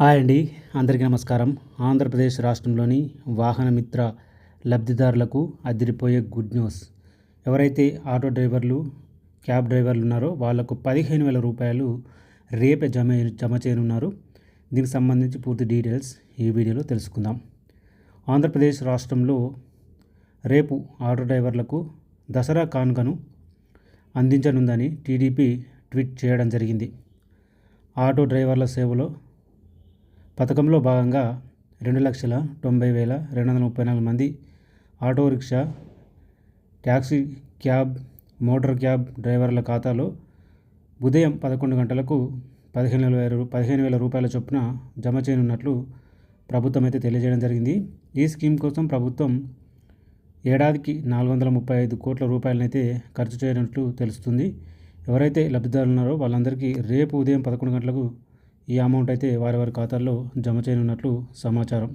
Hi అండి. అందరికీ నమస్కారం. ఆంధ్రప్రదేశ్ రాష్ట్రంలోని వాహన మిత్ర లబ్ధిదారులకు అదిరిపోయే గుడ్ న్యూస్. ఎవరైతే ఆటో డ్రైవర్లు క్యాబ్ డ్రైవర్లు ఉన్నారో వాళ్ళకు పదిహేను వేల రూపాయలు రేపే జమ జమ చేయనున్నారు. దీనికి సంబంధించి పూర్తి డీటెయిల్స్ ఈ వీడియోలో తెలుసుకుందాం. ఆంధ్రప్రదేశ్ రాష్ట్రంలో రేపు ఆటో డ్రైవర్లకు దసరా కానుకను అందించనుందని టీడీపీ ట్వీట్ చేయడం జరిగింది. ఆటో డ్రైవర్ల సేవలో పథకంలో భాగంగా రెండు లక్షల తొంభై వేల రెండు వందల ముప్పై నాలుగు మంది auto rickshaw taxi cab motor cab డ్రైవర్ల ఖాతాలో ఉదయం పదకొండు గంటలకు పదిహేను వేల పదిహేను వేల రూపాయల చొప్పున జమ చేయనున్నట్లు ప్రభుత్వం అయితే తెలియజేయడం జరిగింది. ఈ స్కీమ్ కోసం ప్రభుత్వం ఏడాదికి నాలుగు వందల ముప్పై ఐదు కోట్ల రూపాయలనైతే ఖర్చు చేయనట్లు తెలుస్తుంది. ఎవరైతే లబ్ధిదారులు ఉన్నారో వాళ్ళందరికీ రేపు ఉదయం పదకొండు గంటలకు ఈ అమౌంట్ అయితే వారి వారి ఖాతాల్లో జమ చేయనున్నట్లు సమాచారం.